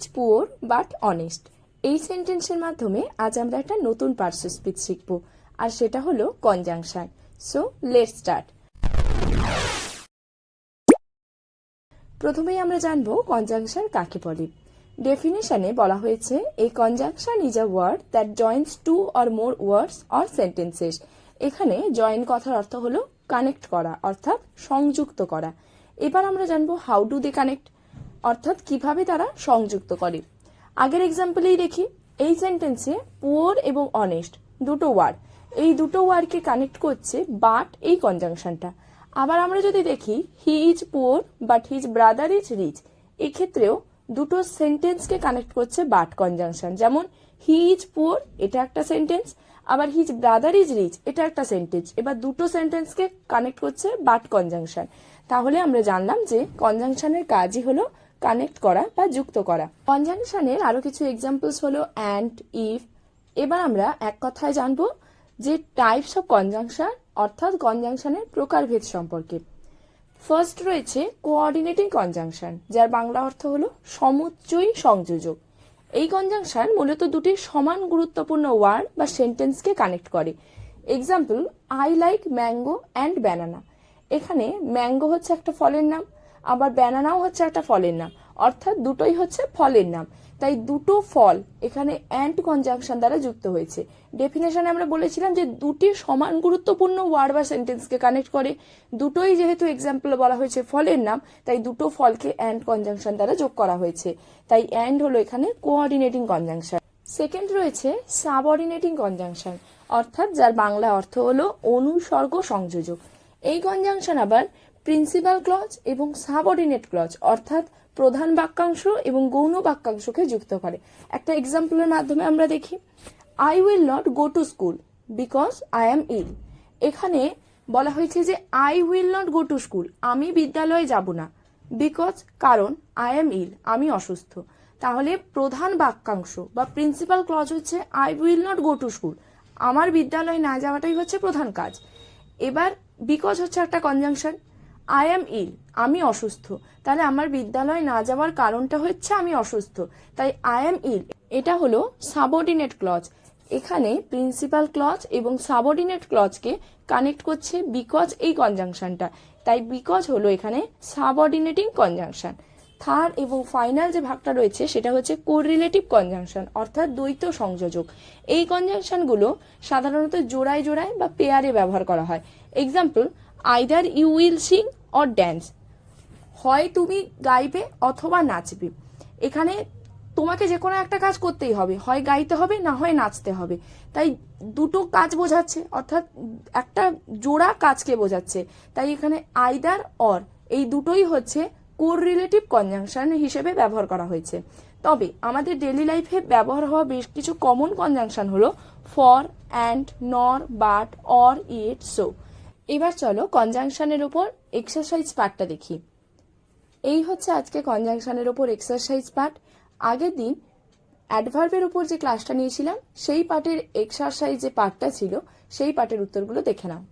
Is poor but honest এই সেন্টেন্সের মাধ্যমে আজ আমরা একটা নতুন পার্শ্ব স্পিচ শিখব, আর সেটা হলো কনজাংশন। সো লেট স্টার্ট প্রথমেই আমরা জানব কনজাংশন কাকে বলে। ডেফিনেশনে বলা হয়েছে এই conjunction is a word that joins two or more words or sentences এখানে জয়েন কথার অর্থ হলো কানেক্ট করা, অর্থাৎ সংযুক্ত করা। এবার আমরা জানব হাউ ডু দে কানেক্ট অর্থাৎ কীভাবে তারা সংযুক্ত করে। আগের এক্সাম্পলেই দেখি। এই সেন্টেন্সে পুয়ার এবং অনেস্ট দুটো ওয়ার্ড এই দুটো ওয়ার্ডকে কানেক্ট করছে বাট এই কনজাংশনটা আবার আমরা যদি দেখি he is poor but his brother is rich এক্ষেত্রেও দুটো সেন্টেন্সকে কানেক্ট করছে বাট কনজাংশন যেমন হি ইজ পুয়ার এটা একটা সেন্টেন্স আবার হিজ ব্রাদার ইজ রিচ এটা একটা সেন্টেন্স এবার দুটো সেন্টেন্সকে কানেক্ট করছে বাট কনজাংশন তাহলে আমরা জানলাম যে কনজাংশনের কাজই হলো কানেক্ট করা বা যুক্ত করা। কনজাংশনের আরও কিছু এক্সাম্পলস হলো অ্যান্ড ইফ এবার আমরা এক কথায় জানব যে টাইপস অফ কনজাংশন অর্থাৎ কনজাংশনের প্রকারভেদ সম্পর্কে। ফার্স্ট রয়েছে কোঅর্ডিনেটিং কনজাংশন যার বাংলা অর্থ হলো সমুচ্চয়ী সংযোজক। এই কনজাংশন মূলত দুটি সমান গুরুত্বপূর্ণ ওয়ার্ড বা সেন্টেন্সকে কানেক্ট করে। Example I like mango and banana এখানে ম্যাঙ্গো হচ্ছে একটা ফলের নাম আবার ব্যানানাও হচ্ছে একটা ফলের নাম। অর্থাৎ দুটোই হচ্ছে ফলের নাম। তাই দুটো ফল এখানে অ্যান্ড কনজাংশন দ্বারা যুক্ত হয়েছে। ডেফিনেশনে আমরা বলেছিলাম যে দুটি সমান গুরুত্বপূর্ণ ওয়ার্ড বা সেন্টেন্সকে কানেক্ট করে। দুটোই যেহেতু এক্সাম্পল বলা হয়েছে ফলের নাম, তাই দুটো ফলকে অ্যান্ড কনজাংশন দ্বারা যোগ করা হয়েছে। তাই অ্যান্ড হলো এখানে কোঅর্ডিনেটিং কনজাংশন সেকেন্ড রয়েছে সাবঅর্ডিনেটিং কনজাংশন অর্থাৎ যার বাংলা অর্থ হলো অনুসর্গ সংযোজক। এই কনজাংশন আবার প্রিন্সিপাল ক্লজ এবং সাবঅর্ডিনেট ক্লজ অর্থাৎ প্রধান বাক্যাংশ এবং গৌণ বাক্যাংশকে যুক্ত করে। একটা এক্সাম্পলের মাধ্যমে আমরা দেখি। I will not go to school because I am ill এখানে বলা হয়েছে যে I will not go to school আমি বিদ্যালয়ে যাব না বিকজ কারণ আই অ্যাম ইল আমি অসুস্থ। তাহলে প্রধান বাক্যাংশ বা প্রিন্সিপাল ক্লজ হচ্ছে I will not go to school আমার বিদ্যালয়ে না যাওয়াটাই হচ্ছে প্রধান কাজ। এবার বিকজ হচ্ছে একটা কনজাংশন আই অ্যাম ইল আমি অসুস্থ। তাহলে আমার বিদ্যালয়ে না যাওয়ার কারণটা হচ্ছে আমি অসুস্থ। তাই আই অ্যাম ইল এটা হলো সাবঅর্ডিনেট ক্লজ এখানে প্রিন্সিপাল ক্লজ এবং সাবঅর্ডিনেট ক্লজকে কানেক্ট করছে বিকজ এই কনজাংশনটা তাই বিকজ হলো এখানে সাবঅর্ডিনেটিং কনজাংশন থার্ড এবং ফাইনাল যে ভাগটা রয়েছে সেটা হচ্ছে কোরিলেটিভ কনজাংশন অর্থাৎ দ্বৈত সংযোজক। এই কনজাংশনগুলো সাধারণত জোড়ায় জোড়ায় বা পেয়ারে ব্যবহার করা হয়। Example either you will sing or dance হয় তুমি গাইবে অথবা নাচবে। এখানে তোমাকে যে কোনো একটা কাজ করতেই হবে। হয় গাইতে হবে, না হয় নাচতে হবে। তাই দুটো কাজ বোঝাচ্ছে, অর্থাৎ একটা জোড়া কাজকে বোঝাচ্ছে। তাই এখানে আইদার অর এই দুটোই হচ্ছে কোর রিলেটিভ কনজাংশন হিসেবে ব্যবহার করা হয়েছে। তবে আমাদের ডেলি লাইফে ব্যবহার হওয়া বেশ কিছু কমন কনজাংশন হলো for and nor but or yet so এবার চলো কনজাংশনের ওপর এক্সারসাইজ পার্টটা দেখি। এই হচ্ছে আজকে কনজাংশনের ওপর এক্সারসাইজ পার্ট আগের দিন অ্যাডভার্বের উপর যে ক্লাসটা নিয়েছিলাম, সেই পার্টের এক্সারসাইজ যে পার্টটা ছিল, সেই পার্টের উত্তরগুলো দেখে নাও।